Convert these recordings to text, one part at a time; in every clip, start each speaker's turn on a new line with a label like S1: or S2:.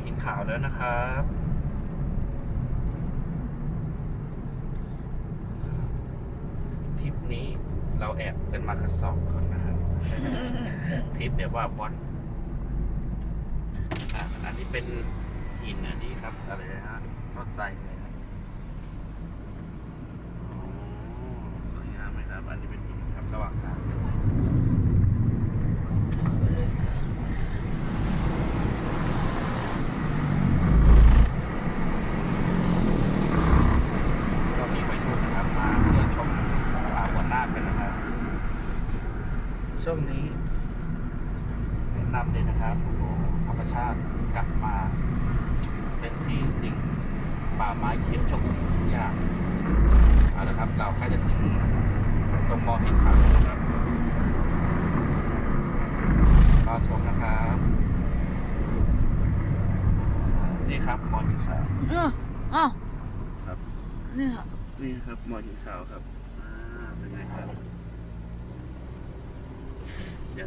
S1: จะถึงมอหินขาวแล้วนะครับ ทริปนี้เราแอบกันมากันสองคนนะครับ ทริปแบบว่าบอลอะอันนี้เป็นหินอันนี้ครับ อะไรนะฮะต้นไทรเลยนะโอ้สวยงามไหมครับ อันนี้เป็นหินครับระหว่างทางก็มีวัยรุ่นนะครับมาเพื่อชมผาหัวหน้าคกันนะครับ ช่วงนี้แนะนำเลยนะครับโอ้โหธรรมชาติกลับมา เป็นที่จริงป่าไม้เขียวชอุ่มทุกอย่างเอาละครับ เราใกล้จะถึงตรงมอหินขาวแล้วนะครับรอชมนะครับ นี่ครับมอหินขาว
S2: เอออ้าว
S1: ครับ
S2: นี่ค่ะ
S1: นี่ครับมอหินขาวครับอ่าเป็นไงครับ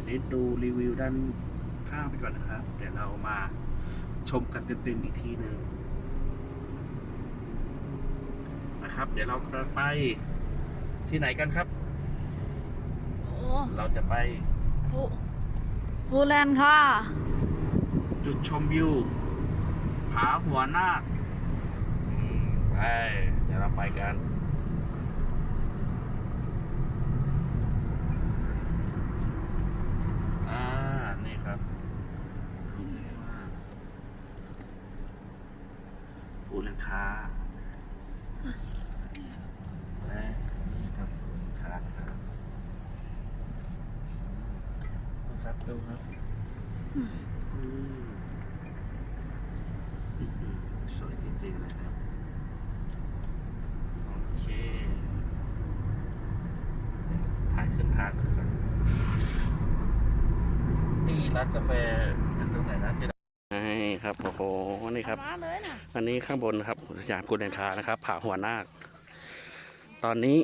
S1: เดี๋ยวนี้ดูรีวิวด้านข้างไปก่อนนะครับ เดี๋ยวเรามาชมกันเต็มๆอีกทีหนึ่งนะครับ เดี๋ยวเราจะไปที่ไหนกันครับ
S2: โอ้
S1: เราจะไป
S2: ฟูฟูแลนด์ค่ะ
S1: จุดชมวิวผาหัวนาคอืมไปเดี๋ยวเราไปกัน อ่า นี่ครับปูลัง คาและนี่ครับปูลังคาครับดูครับดูครับสวยจริงๆเลยครับ โอเคถ่ายขึ้นทางก่อนนี่ร้านกาแฟ นี่ครับโอ้โหนี่ครับ
S2: มาเลยนะ
S1: อันนี้ข้างบนนะครับอุทยานกุเลนคานะครับ ผาหัวนาค ตอนนี้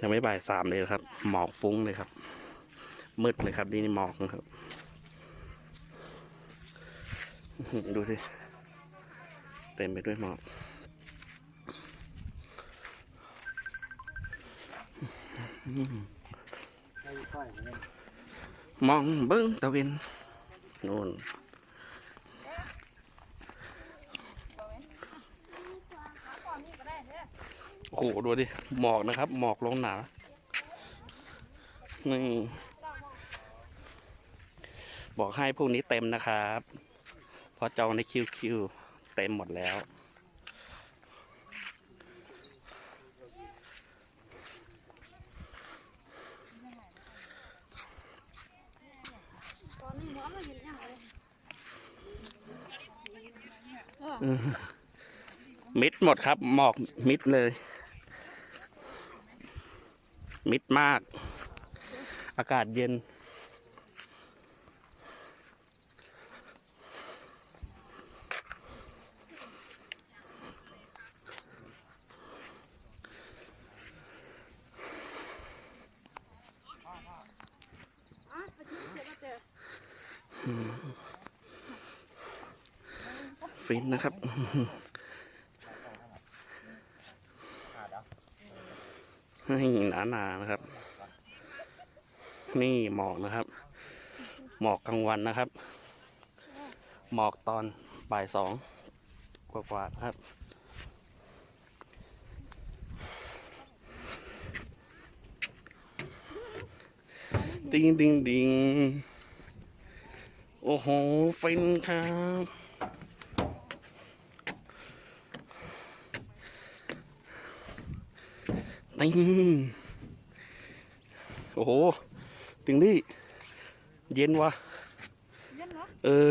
S1: ยังไม่บ่ายสามเลยครับ หมอกฟุ้งเลยครับ มืดเลยครับนี่หมอกนะครับอื้อหือดูสิเต็มไปด้วยหมอกอื้อหือมองเบิ้งตะเวนนู่น โอ้โหดูดิ หมอกนะครับ หมอกลงหนานี่บอกให้พวกนี้เต็มนะครับ เพราะจองในคิวคิวเต็มหมดแล้ว
S2: ตอนนี้หมอมาเห็นยังเลยเออ
S1: อืมมิดหมดครับ หมอกมิดเลย มิดมาก อากาศเย็น ฟินนะครับ นี่หนาหนาๆนะครับ นี่หมอกนะครับ หมอกกลางวันนะครับ หมอกตอนบ่ายสองกว่าๆครับ ดิงดิงดิงโอ้โหฟินครับ นี่โอ้โหติงลี่ เย็นวะ
S2: เย็นเหรอ
S1: เออ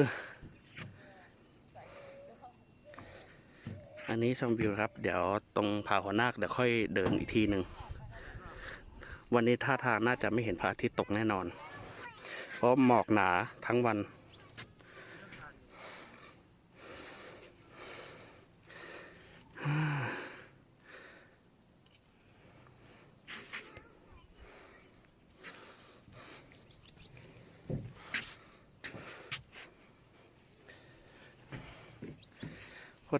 S1: อันนี้ชมวิวครับ เดี๋ยวตรงผาหัวนาคเดี๋ยวค่อยเดินอีกทีหนึ่ง วันนี้ท่าทางน่าจะไม่เห็นพระอาทิตย์ตกแน่นอน เพราะหมอกหนาทั้งวัน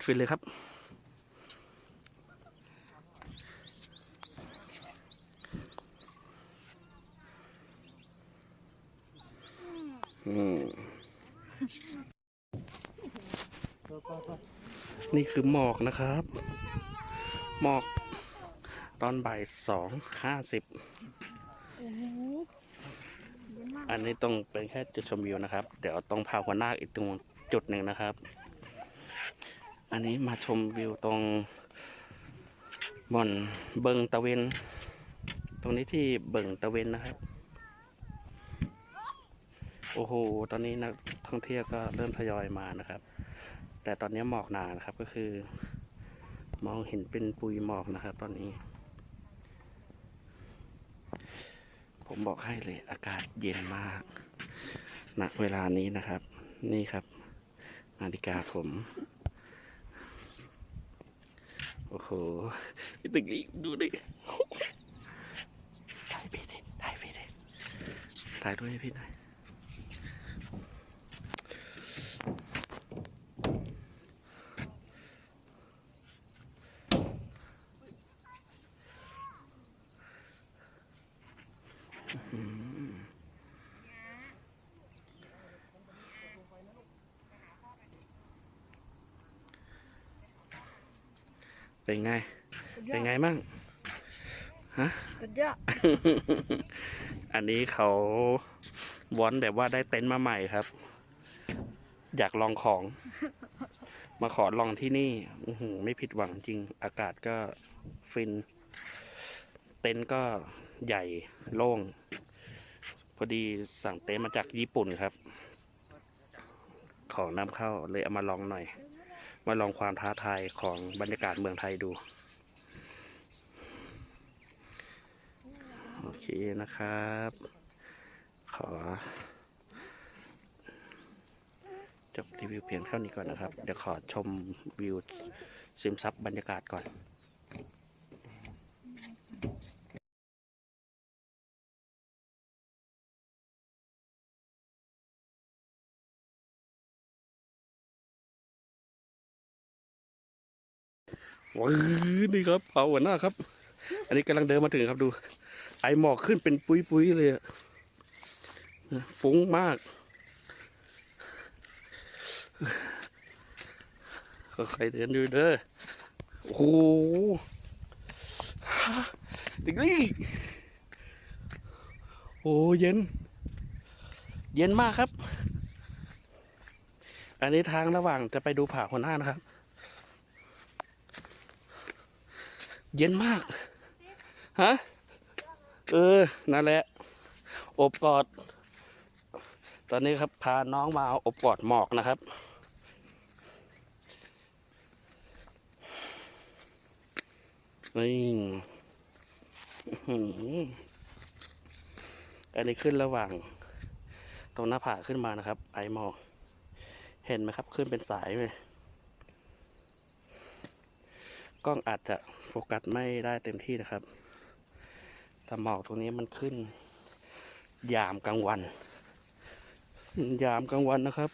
S1: ฟินเลยครับอืมนี่คือหมอกนะครับ หมอก ตอนบ่ายสองห้าสิบ
S2: โอ้โหเยอะมาก
S1: อันนี้ต้องเป็นแค่จุดชมวิวนะครับ เดี๋ยวต้องพาหัวหน้าคอีกตรงจุดหนึ่งนะครับ อันนี้มาชมวิวตรงบ่อนเบิงตะเวน ตรงนี้ที่เบิงตะเวนนะครับ โอ้โห ตอนนี้นักท่องเที่ยวก็เริ่มทยอยมานะครับ แต่ตอนนี้หมอกหนานะครับก็คือ มองเห็นเป็นปุยหมอกนะครับ ตอนนี้ ผมบอกให้เลยอากาศเย็นมากณเวลานี้นะครับ นี่ครับ นาฬิกาผม โอ้โหพี่ตึกนี้ดูดิถ่ายพี่ดิถ่ายพี่ดิถ่ายด้วยพี่หน่อยอืม เป็นไง เป็นไงมั่งฮะ
S2: สุดยอด
S1: อันนี้เขาวอนแบบว่าได้เต็นท์มาใหม่ครับ อยากลองของ มาขอลองที่นี่อื้อหือไม่ผิดหวังจริง อากาศก็ฟิน เต็นท์ก็ใหญ่โล่ง พอดีสั่งเต็นท์มาจากญี่ปุ่นครับ ของนำเข้าเลยเอามาลองหน่อย มาลองความท้าทายของบรรยากาศเมืองไทยดู โอเคนะครับ ขอ จบรีวิวเพียงเท่านี้ก่อนนะครับ เดี๋ยวขอชมวิวซึมซับบรรยากาศก่อน ว้าวนี่ครับเผาหัวหน้าครับ อันนี้กำลังเดินมาถึงครับดู ไอหมอกขึ้นเป็นปุยปุยๆเลยอะฟุ้งมาก ค่อยๆเดินดูเด้อ โอ้โหติ๊กลี่โอ้เย็น เย็นมากครับ อันนี้ทางระหว่างจะไปดูผาหัวหน้านะครับ เย็นมาก ฮะ เออ นั่นแหละ อบกอด ตอนนี้ครับ พาน้องมาอบกอดหมอกนะครับ นี่อันนี้ขึ้นระหว่าง ตรงหน้าผาขึ้นมานะครับ ไอหมอก เห็นไหมครับ ขึ้นเป็นสายเลย กล้องอาจจะโฟกัสไม่ได้เต็มที่นะครับแต่หมอกตรงนี้มันขึ้น ยามกลางวัน ยามกลางวันนะครับ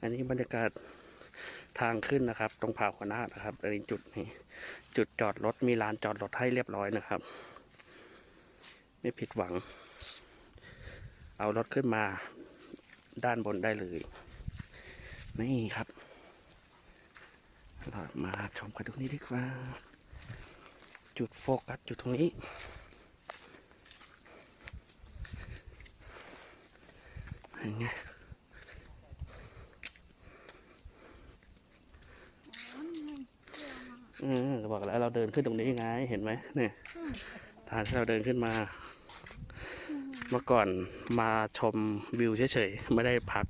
S1: อันนี้บรรยากาศทางขึ้นนะครับ ตรงผาหัวนานะครับอันนี้จุดนี้จุดจอดรถมีลานจอดรถให้เรียบร้อยนะครับ ไม่ผิดหวัง เอารถขึ้นมา ด้านบนได้เลย นี่ครับเรามาชมกันตรงนี้ดีกว่า จุดโฟกัสจุดตรงนี้เห็นไงอืมบอกแล้วเราเดินขึ้นตรงนี้ไง เห็นไหมเนี่ยทางที่เราเดินขึ้นมา เมื่อก่อนมาชมวิวเฉยๆ ไม่ได้พัก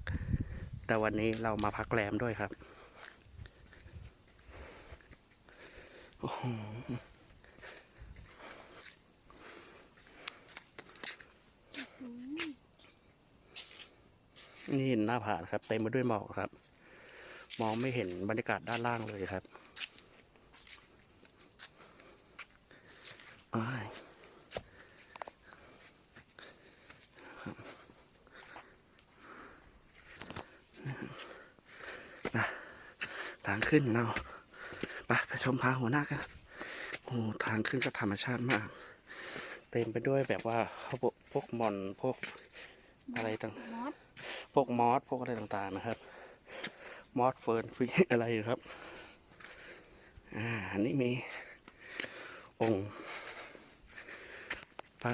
S1: แต่วันนี้เรามาพักแรมด้วยครับโอ้โหนี่หน้าผาครับ เต็มไปด้วยหมอกครับ มองไม่เห็นบรรยากาศด้านล่างเลยครับอ้ายครับ ขึ้นเนาะไปไปชมพาหัวหน้ากันโอ้ทางขึ้นก็ธรรมชาติมาก เต็มไปด้วยแบบว่าพวกพวกมอนพวกอะไรต่าง
S2: มอส
S1: พวกมอสพวกอะไรต่างๆนะครับ มอสเฟิร์นฟิอะไรนะครับอ่าอันนี้มีองค์พระ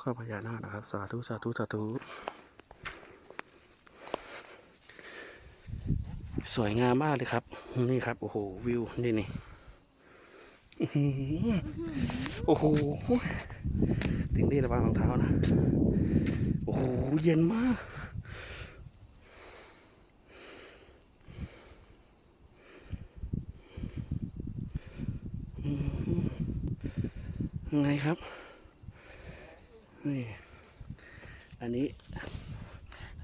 S1: ข้าพญานาคนะครับ สาธุ สาธุ สาธุ สวยงามมากเลยครับ นี่ครับ โอ้โห วิว นี่นี่โอ้โหถึงนี่ระวังรองเท้านะ โอ้โห เย็นมากยังไงครับ นี่ อันนี้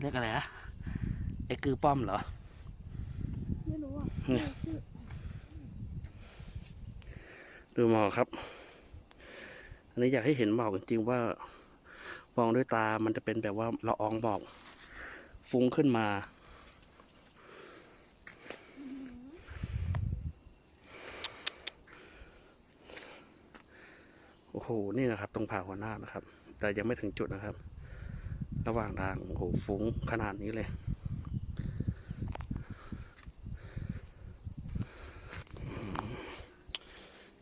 S1: เรียกอะไรอะไอ้กือป้อมเหรอ
S2: ไม่รู้อะ
S1: เนี่ย
S2: ชื่อ
S1: ดูหมอกครับ อันนี้อยากให้เห็นหมอกจริงๆว่ามองด้วยตามันจะเป็นแบบว่าละอองหมอกฟุ้งขึ้นมา โอ้โห นี่นะครับ ตรงผาหัวหน้านะครับ แต่ยังไม่ถึงจุดนะครับ ระหว่างทาง โอ้โห ฟุ้งขนาดนี้เลย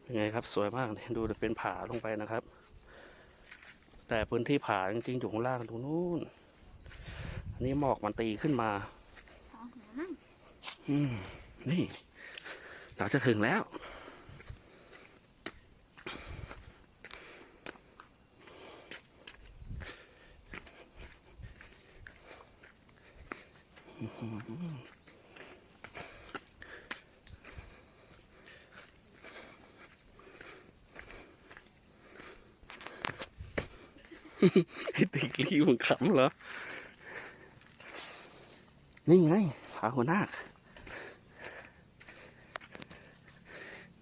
S1: เป็นไงครับสวยมากเลยดูจะเป็นผาลงไปนะครับ แต่พื้นที่ผาจริงๆอยู่ข้างล่างตรงนู้นอันนี้หมอกมันตีขึ้นมา
S2: ขอหัวนั่ง
S1: อืมนี่ เราจะถึงแล้ว ไอ้ติ๊กลี่มันขำเหรอ นี่ไงขาหัวหน้า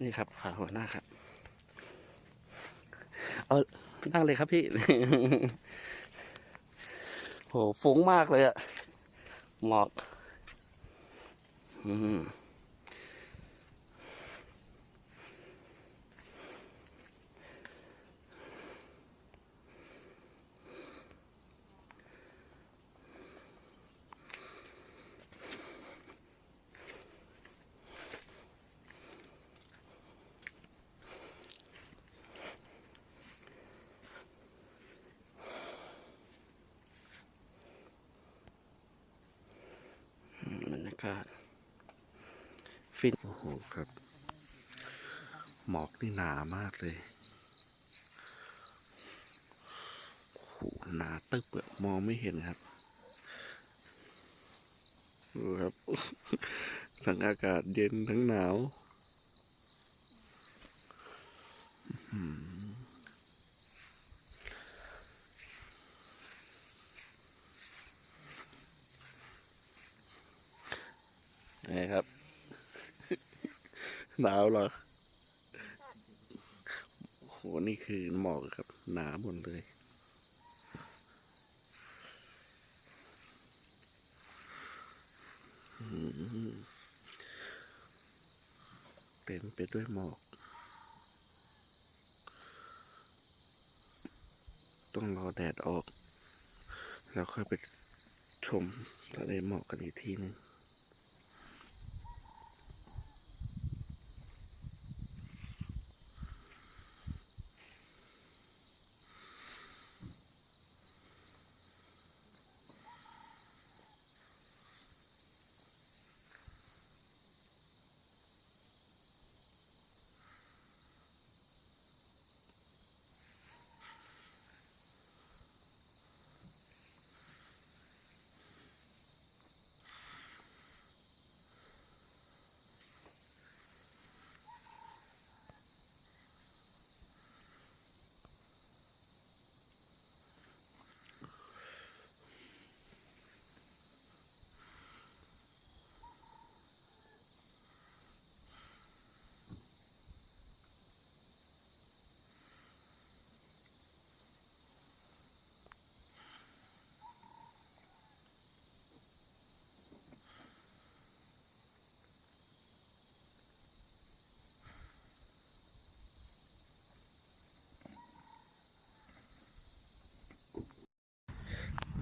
S1: นี่ครับขาหัวหน้าครับ เอานั่งเลยครับพี่ โหฟุ้งมากเลยอะหมอก อืม ฟิน
S3: โอ้โหครับ หมอกนี่หนามากเลยโอ้โหหนาตึบอกมองไม่เห็นครับดูครับ ทั้งอากาศเย็นทั้งหนาวอื้อหือ
S1: ไงครับ
S3: หนาวเหรอโอ้โหนี่คือหมอกครับ หนาหมดเลย เต็มไปด้วยหมอก ต้องรอแดดออก แล้วค่อยไปชมทะเลหมอกกันอีกทีหนึง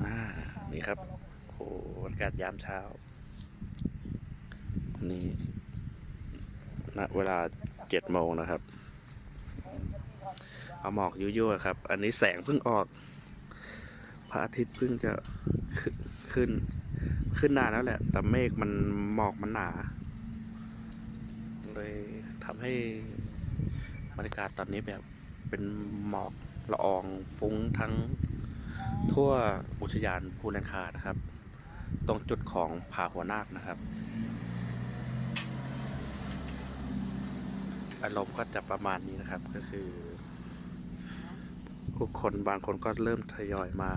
S1: อ นี่ครับ โอ้โหบรรยากาศยามเช้า นี่ณเวลาเจ็ดโมงนะครับ เอาหมอกยั่วๆครับ อันนี้แสงเพิ่งออก พระอาทิตย์เพิ่งจะขึ้น ขึ้นขึ้นนานแล้วแหละ แต่เมฆมันหมอกมันหนา เลยทำให้บรรยากาศตอนนี้แบบเป็นหมอกละอองฟุ้งทั้ง ทั่วอุทยานภูแลนคานะครับ ตรงจุดของผาหัวนาคนะครับ อารมณ์ก็จะประมาณนี้นะครับก็คือผู้คนบางคนก็เริ่มทยอยมา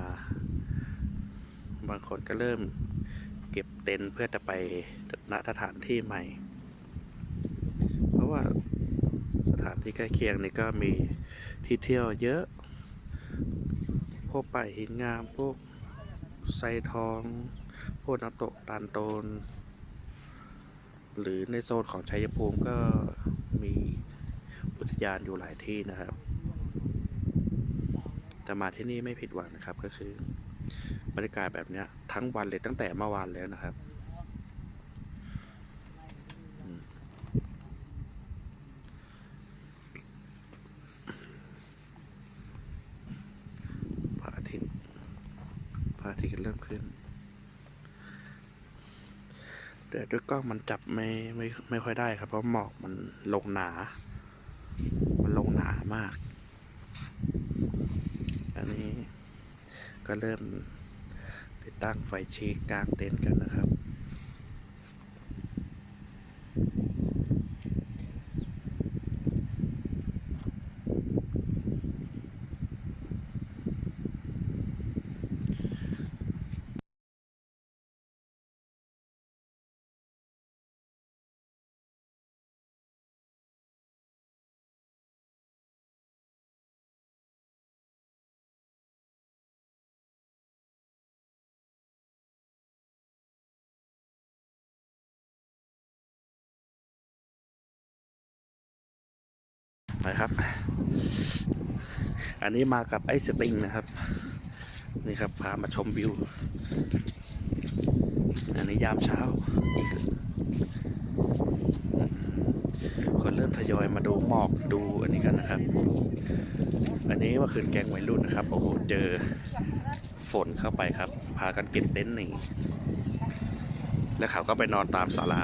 S1: บางคนก็เริ่มเก็บเต็นท์เพื่อจะไปณสถานที่ใหม่ เพราะว่าสถานที่ใกล้เคียงนี่ก็มีที่เที่ยวเยอะ วกป่ายหินงาม พวกไซทอง พวกน้ำตกตาลโตน หรือในโซนของชัยภูมิก็มีอุทยานอยู่หลายที่นะครับ แต่มาที่นี่ไม่ผิดหวังนะครับก็คือบรรยากาศแบบนี้ทั้งวันเลยตั้งแต่เมื่อวานแล้วนะครับอืมพระอาทิตย์พระอาทิตย์เริ่มขึ้น แต่ ด้วยกล้องมันจับไม่ไม่ไม่ค่อยได้ครับเพราะหมอกมันลงหนา มันลงหนามาก อันนี้ก็เริ่มติดตั้งไฟชีกกลางเต็นท์กันนะครับ นะครับ อันนี้มากับไอสติงนะครับ นี่ครับพามาชมวิว อันนี้ยามเช้าอีกคนเริ่มทยอยมาดูหมอกดูอันนี้กันนะครับ อันนี้เมื่อคืนแกงวัยรุ่นนะครับ โอ้โห เจอฝนเข้าไปครับ พากันเก็บเต็นท์หนีแล้วเขาก็ไปนอนตามศาลา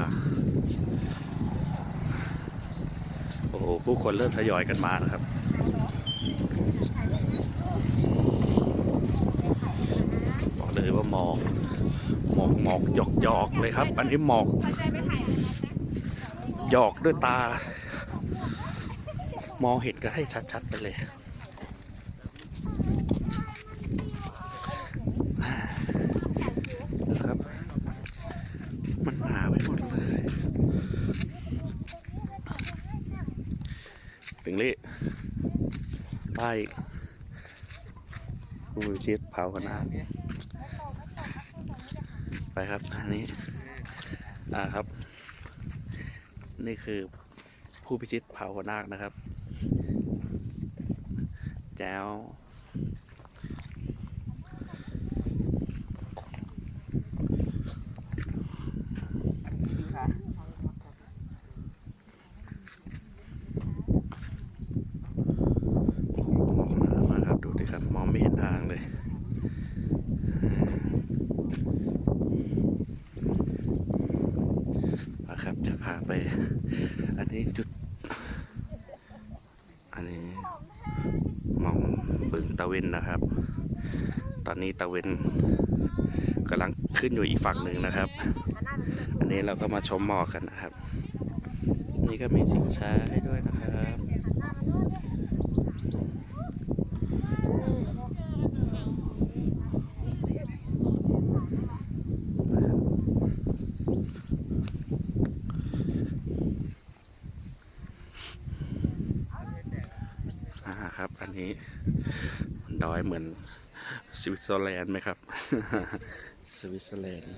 S1: โอ้โหผู้คนเริ่มทยอยกันมานะครับบอกเลยว่าหมอกหมอกหมอกหยอกหยอกเลยครับ อันนี้หมอกหยอกด้วยตา มองเห็นก็ให้ชัด ๆ ไปเลย นะครับ มันหนาไปหมดเลยถึงลี่ ป้ายผู้วิชิตเผากันนะไปครับอันนี้ อ่าครับ นี่คือผู้พิชิตเผาหัวนาคนะครับ แจ้ว โอ้โหหมอกหนามากครับ ดูดิครับ มองไม่เห็นทางเลย นะครับ จะพาไป อันนี้จุด อันนี้มองบึงตะเวนนะครับ ตอนนี้ตะเวนกำลังขึ้นอยู่อีกฝั่งหนึ่งนะครับ อันนี้เราก็มาชมหมอกกันนะครับ นี่ก็มีสิงช้าให้ นี้ ดอยเหมือนสวิตเซอร์แลนด์ไหมครับ สวิตเซอร์แลนด์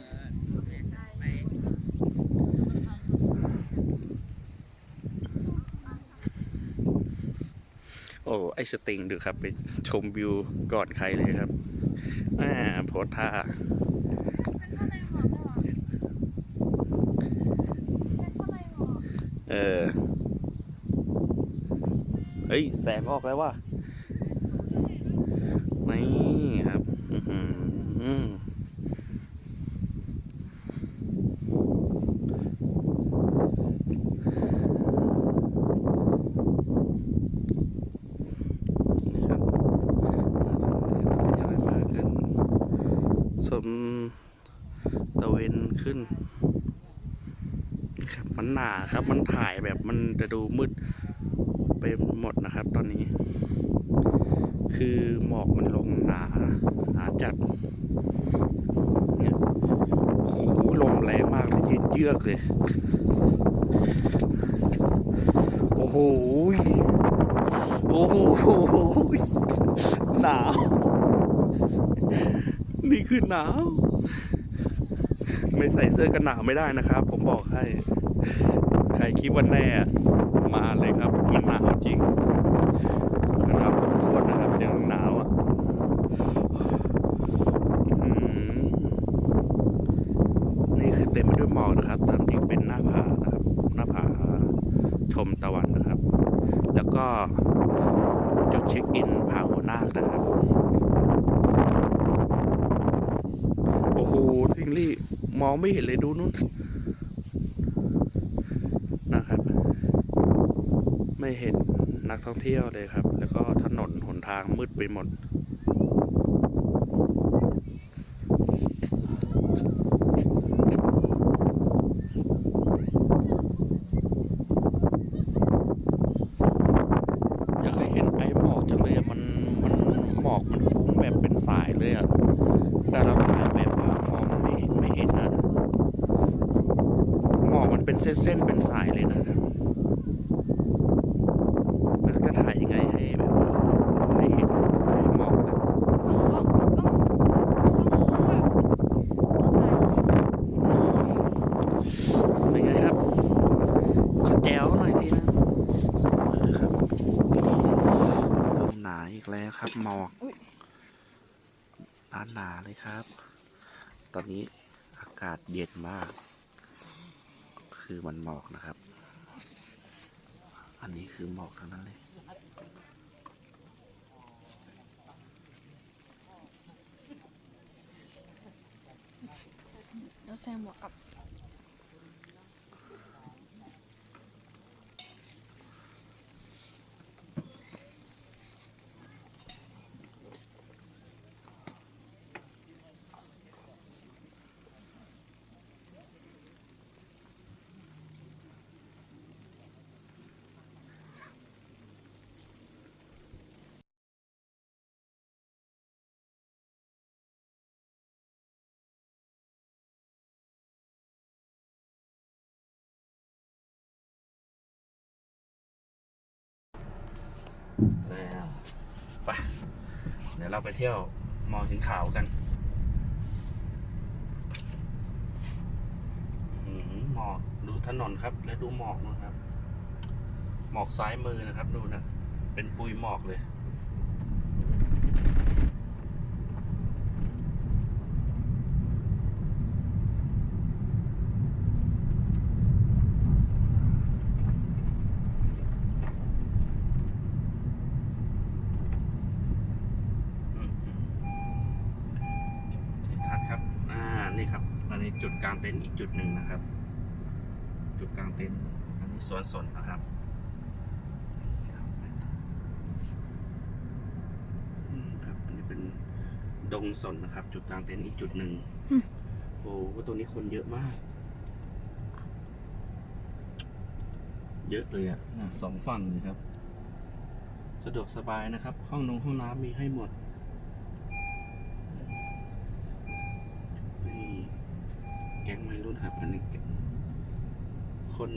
S1: โอ้ไอสติงดูครับ ไปชมวิวก่อนใครเลยครับอ่าโพสท่าเออเฮ้ย แสงออกแล้วว่า สมตะเวนขึ้น ครับมันหนาครับ มันถ่ายแบบมันจะดูมืดไปหมดนะครับตอนนี้ คือหมอกมันลงหนาหนาจัดเนี่ยโอ้โหลมแรงมากเลยยืดเยือกเลย โอ้โหโอ้โหหนาว นี่คือหนาว ไม่ใส่เสื้อกันหนาวไม่ได้นะครับ ผมบอกให้ ใครคิดว่าแน่ มาเลยครับ มันหนาวจริงนะครับผมทวนนะครับยังหนาวอะอื้อหือนี่คือเต็มไปด้วยหมอกนะครับ ตามจริงเป็นหน้าผานะครับ หน้าผาชมตะวันนะครับ แล้วก็จุดเช็คอินผาหัวนาคนะครับ โอ้โหทิงลี่ ม องไม่เห็นเลยดูนู้นนะครับ ไม่เห็นนักท่องเที่ยวเลยครับ แล้วก็ถนนหนทางมืดไปหมด อยากให้เห็นไอ้หมอกจังเลยอะมันมันหมอกมันฟุ้งแบบเป็นสายเลยอะแต่เราถ่ายแบบว่ามองไม่ไม่เห็นนะหมอกมันเป็นเส้นๆเป็นสายเลยนะครับไม่รู้จะถ่ายยังไงให้แบบว่าให้เห็นสายหมอกนะ
S2: อ๋อต้องต้องต้องแบบต้องถ่าย
S1: เป็นไงครับ ขอแจวหน่อยทีนะครับลมหนาอีกแล้วครับหมอกหนาหนาๆเลยครับ ตอนนี้อากาศเย็นมาก คือมันหมอกนะครับ อันนี้คือหมอกเท่านั้นเลย
S2: แล้วแซมหมวกกับ
S1: แล้วไปเดี๋ยวเราไปเที่ยวมอหินขาวกันอื้อหือหมอกดูถนนครับ และดูหมอกนะครับ หมอกซ้ายมือนะครับ ดูนะ เป็นปุยหมอกเลย อืมอืมที่ทัดครับ อ่า นี่ครับ อันนี้จุดกลางเต็นท์อีกจุดหนึ่งนะครับ จุดกลางเต็นท์อันนี้สวนสนนะครับอืมครับอันนี้เป็นดงสนนะครับ จุดกลางเต็นท์อีกจุดหนึ่งโอ้โหตัวนี้คนเยอะมาก เยอะเลยอะอะสองฝั่งเลยครับ สะดวกสบายนะครับ ห้องนงห้องน้ำมีให้หมด นี่แก๊งวัยรุ่นครับอันนี้แก๊งคน